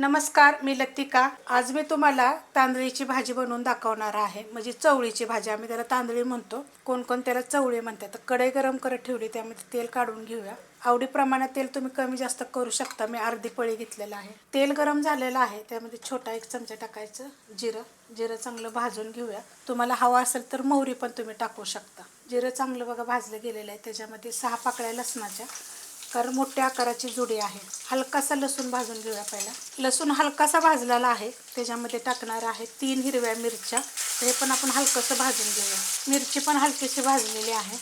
नमस्कार मी लतिका. आज मी तुम्हाला तांदळीची भाजी बनवून दाखवणार आहे. म्हणजे चवळीची भाजी. आम्ही त्याला तांदळी म्हणतो. कोण कोण त्याला चवळी म्हणतात. तर कढई गरम करत ठेवली त्यामध्ये तेल काढून घेऊया. आवडीप्रमाणे तेल तुम्ही कमी जास्त करू शकता. मी अर्धी पळी घेतलेलं आहे. तेल गरम झालेलं आहे. त्यामध्ये छोटा एक चमचा टाकायचं जिरं. जिरं चांगलं भाजून घेऊया. तुम्हाला हवं असेल तर मोहरी पण तुम्ही टाकू शकता. जिरं चांगलं बघा भाजलं गेलेलं आहे. त्याच्यामध्ये सहा पाकळ्या लसणाच्या. कारण मोठ्या आकाराची जुडी आहे. हलकासा लसूण भाजून घेऊया पहिला. लसूण हलकासा भाजलेला आहे. त्याच्यामध्ये टाकणार आहे तीन हिरव्या मिरच्या. हे पण आपण हलकंसं भाजून घेऊया. मिरची पण हलकीशी भाजलेली आहे.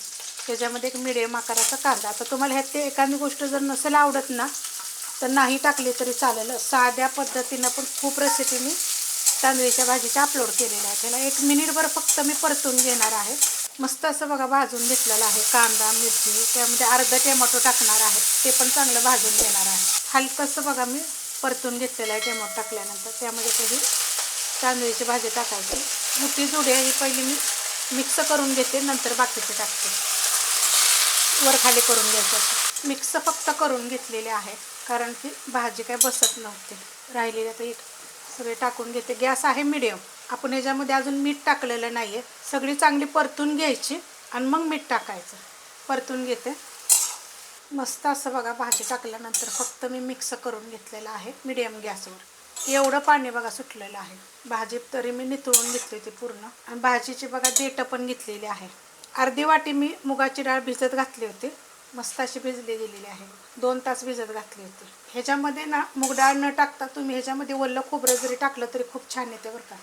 त्याच्यामध्ये एक मिडियम आकाराचा कांदा. आता तुम्हाला ह्यात ते एखादी गोष्ट जर नसेल आवडत ना तर नाही टाकली तरी चालेल. साध्या पद्धतीनं पण खूप रेसिपी मी तांदळीच्या भाजीच्या अपलोड केलेल्या आहे त्याला एक मिनिटभर फक्त मी परतून घेणार आहे. मस्त असं बघा भाजून घेतलेलं आहे. कांदा मिरची त्यामध्ये अर्धा टोमॅटो टाकणार आहे. ते पण चांगलं भाजून घेणार आहे. हलकंसं बघा मी परतून घेतलेलं आहे टोमॅटो टाकल्यानंतर. त्यामध्ये कधी तांदळीची भाजी टाकायची. मोठी जुडी आहे ही पहिली मी मिक्स करून घेते नंतर बाकीचे टाकते. वर खाली करून घ्यायचं मिक्स फक्त करून घेतलेले आहे कारण की भाजी काय बसत नव्हती. राहिलेली आता एक सगळे टाकून घेते. गॅस आहे मिडियम. आपण ह्याच्यामध्ये अजून मीठ टाकलेलं नाही आहे सगळी चांगली परतून घ्यायची आणि मग मीठ टाकायचं. परतून घेते. मस्त असं बघा भाजी टाकल्यानंतर फक्त मी मिक्स करून घेतलेलं आहे मिडियम गॅसवर. एवढं पाणी बघा सुटलेलं आहे. भाजी तरी मी नितळून घेतली होती पूर्ण. आणि भाजीची बघा देठं पण घेतलेली आहे. अर्धी वाटी मी मुगाची डाळ भिजत घातली होती. मस्त अशी भिजली गेलेली आहे. दोन तास भिजत घातली होती. ह्याच्यामध्ये ना मूग डाळ न टाकता तुम्ही ह्याच्यामध्ये वल्लं खोबरं जरी टाकलं तरी खूप छान येते बरं का.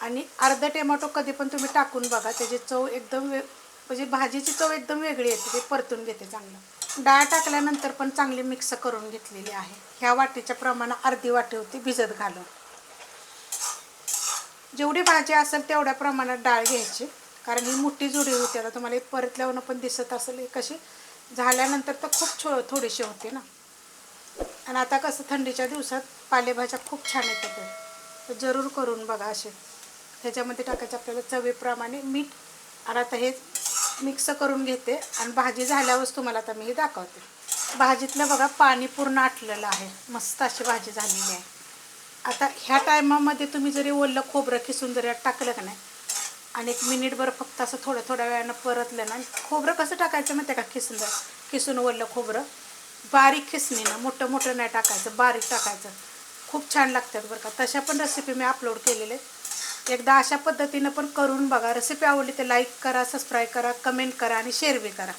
आणि अर्धा टोमॅटो कधी पण तुम्ही टाकून बघा त्याची चव एकदम वे म्हणजे भाजीची चव एकदम वेगळी येते ते परतून घेते चांगलं. डाळ टाकल्यानंतर पण चांगली मिक्स करून घेतलेली आहे. ह्या वाटीच्या प्रमाणात अर्धी वाटी होती भिजत घालून. जेवढी भाजी असेल तेवढ्या प्रमाणात डाळ घ्यायची कारण ही मोठी जुडी होती आता तुम्हाला एक परतल्यावर पण दिसत असेल कशी झाल्यानंतर तर खूप छो थोडीशी होते ना. आणि आता कसं थंडीच्या दिवसात पालेभाज्या खूप छान येतात. जरूर करून बघा असे. ह्याच्यामध्ये टाकायचं आपल्याला चवीप्रमाणे मीठ. आणि आता हे मिक्स करून घेते. आणि भाजी झाल्यावरच तुम्हाला आता मी हे दाखवते. भाजीतलं बघा पाणी पूर्ण आटलेलं आहे. मस्त अशी भाजी झालेली आहे. आता ह्या टायमामध्ये तुम्ही जरी ओलं खोबरं किसून जरी टाकलं का नाही आणि एक मिनिटभर फक्त असं थोड्या थोड्या वेळानं परतलं ना खोबरं कसं टाकायचं माहिती आहे का किसून किसून ओलं खोबरं. बारीक खिसणीनं मोठं मोठं नाही टाकायचं बारीक टाकायचं. खूप छान लागतात बरं का. तशा पण रेसिपी मी अपलोड केलेले. एकदा अशा पद्धतीनं पण करून बघा. रेसिपी आवडली तर लाईक करा सबस्क्राईब करा कमेंट करा आणि शेअर बी करा.